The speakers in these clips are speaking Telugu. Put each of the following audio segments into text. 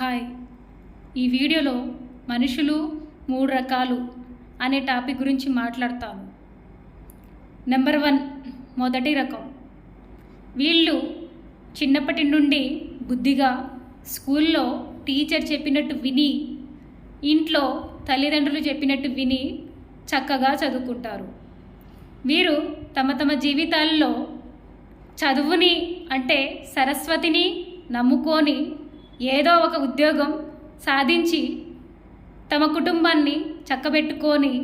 హాయ్. ఈ వీడియోలో మనుషులు మూడు రకాలు అనే టాపిక్ గురించి మాట్లాడతాను. నెంబర్ వన్ మొదటి రకం. వీళ్ళు చిన్నప్పటి నుండి బుద్ధిగా స్కూల్లో టీచర్ చెప్పినట్టు విని ఇంట్లో తల్లిదండ్రులు చెప్పినట్టు విని చక్కగా చదువుకుంటారు. వీరు తమ తమ జీవితాల్లో చదువుని అంటే సరస్వతిని నమ్ముకొని ఏదో ఒక ఉద్యోగం సాధించి తమ కుటుంబాన్ని చక్కబెట్టుకొని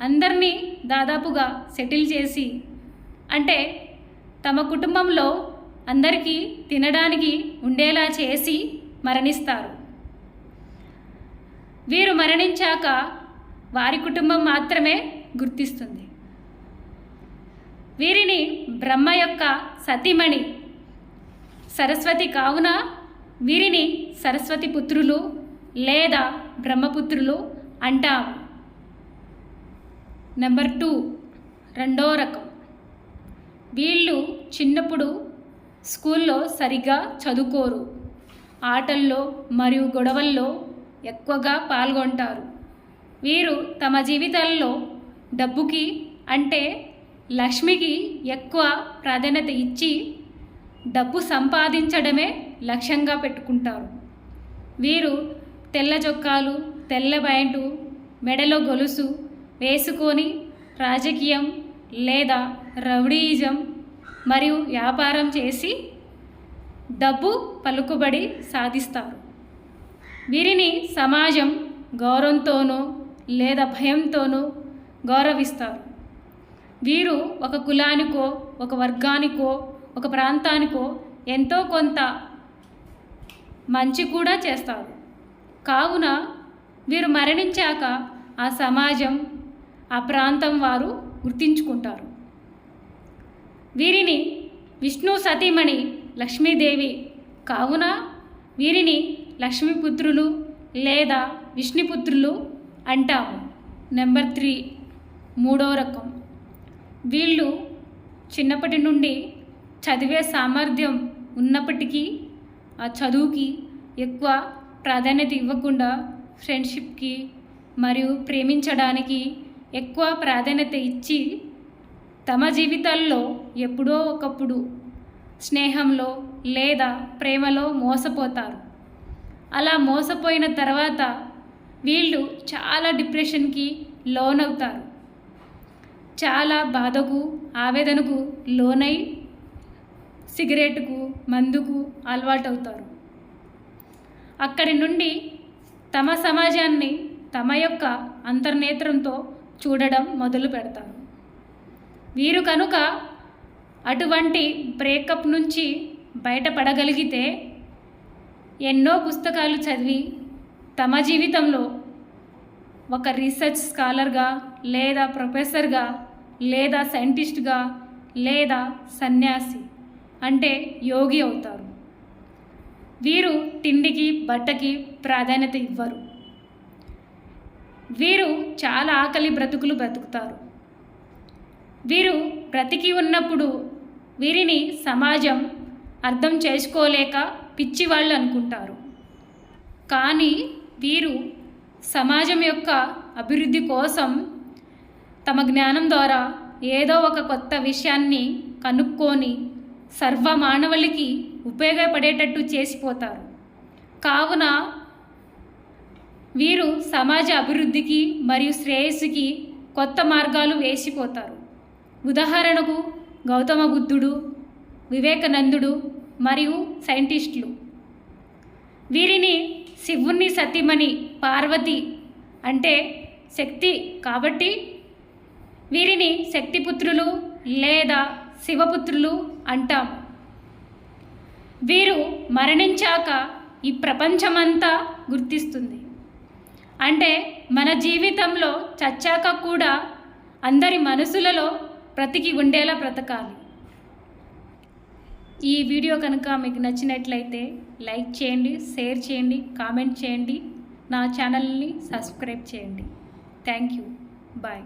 అందరినీ దాదాపుగా సెటిల్ చేసి అంటే తమ కుటుంబంలో అందరికీ తినడానికి ఉండేలా చేసి మరణిస్తారు. వీరు మరణించాక వారి కుటుంబం మాత్రమే గుర్తిస్తుంది. వీరిని బ్రహ్మ యొక్క సతీమణి సరస్వతి కావున వీరిని సరస్వతి పుత్రులు లేదా బ్రహ్మపుత్రులు అంటారు. నెంబర్ టూ రెండో రకం. వీళ్ళు చిన్నప్పుడు స్కూల్లో సరిగా చదువుకోరు. ఆటల్లో మరియు గొడవల్లో ఎక్కువగా పాల్గొంటారు. వీరు తమ జీవితాల్లో డబ్బుకి అంటే లక్ష్మికి ఎక్కువ ప్రాధాన్యత ఇచ్చి డబ్బు సంపాదించడమే లక్ష్యంగా పెట్టుకుంటారు. వీరు తెల్ల చొక్కాలు తెల్ల ప్యాంటు మెడలో గొలుసు వేసుకొని రాజకీయం లేదా రౌడీయిజం మరియు వ్యాపారం చేసి డబ్బు పలుకుబడి సాధిస్తారు. వీరిని సమాజం గౌరవంతోనో లేదా భయంతోనో గౌరవిస్తారు. వీరు ఒక కులానికో ఒక వర్గానికో ఒక ప్రాంతానికో ఎంతో కొంత మంచి కూడా చేస్తారు. కావున వీరు మరణించాక ఆ సమాజం ఆ ప్రాంతం వారు గుర్తించుకుంటారు. వీరిని విష్ణు సతీమణి లక్ష్మీదేవి కావున వీరిని లక్ష్మీపుత్రులు లేదా విష్ణుపుత్రులు అంటాము. నెంబర్ త్రీ మూడో రకం. వీళ్ళు చిన్నప్పటి నుండి చదివే సామర్థ్యం ఉన్నప్పటికీ ఆ చదువుకి ఎక్కువ ప్రాధాన్యత ఇవ్వకుండా ఫ్రెండ్షిప్కి మరియు ప్రేమించడానికి ఎక్కువ ప్రాధాన్యత ఇచ్చి తమ జీవితాల్లో ఎప్పుడో ఒకప్పుడు స్నేహంలో లేదా ప్రేమలో మోసపోతారు. అలా మోసపోయిన తర్వాత వీళ్ళు చాలా డిప్రెషన్కి లోనవుతారు. చాలా బాధకు ఆవేదనకు లోనై సిగరెట్కు మందుకు అలవాటవుతారు. అక్కడి నుండి తమ సమాజాన్ని తమ యొక్క అంతర్నేత్రంతో చూడడం మొదలు పెడతారు. వీరు కనుక అటువంటి బ్రేకప్ నుంచి బయటపడగలిగితే ఎన్నో పుస్తకాలు చదివి తమ జీవితంలో ఒక రీసెర్చ్ స్కాలర్గా లేదా ప్రొఫెసర్గా లేదా సైంటిస్ట్గా లేదా సన్యాసి అంటే యోగి అవుతారు. వీరు తిండికి బట్టకి ప్రాధాన్యత ఇవ్వరు. వీరు చాలా ఆకలి బ్రతుకులు బ్రతుకుతారు. వీరు బ్రతికి ఉన్నప్పుడు వీరిని సమాజం అర్థం చేసుకోలేక పిచ్చివాళ్ళు అనుకుంటారు. కానీ వీరు సమాజం యొక్క అభివృద్ధి కోసం తమ జ్ఞానం ద్వారా ఏదో ఒక కొత్త విషయాన్ని కనుక్కొని సర్వ మానవులకి ఉపయోగపడేటట్టు చేసిపోతారు. కావున వీరు సమాజ అభివృద్ధికి మరియు శ్రేయస్సుకి కొత్త మార్గాలు వేసిపోతారు. ఉదాహరణకు గౌతమ బుద్ధుడు వివేకానందుడు మరియు సైంటిస్టులు. వీరిని శివుణ్ణి సతీమణి పార్వతి అంటే శక్తి కాబట్టి వీరిని శక్తిపుత్రులు లేదా శివపుత్రులు అంటాం. వీరు మరణించాక ఈ ప్రపంచమంతా గుర్తిస్తుంది. అంటే మన జీవితంలో చచ్చాక కూడా అందరి మనసులలో బ్రతికి ఉండేలా బ్రతకాలి. ఈ వీడియో కనుక మీకు నచ్చినట్లయితే లైక్ చేయండి షేర్ చేయండి కామెంట్ చేయండి. నా ఛానల్ని సబ్స్క్రైబ్ చేయండి. Thank you. బాయ్.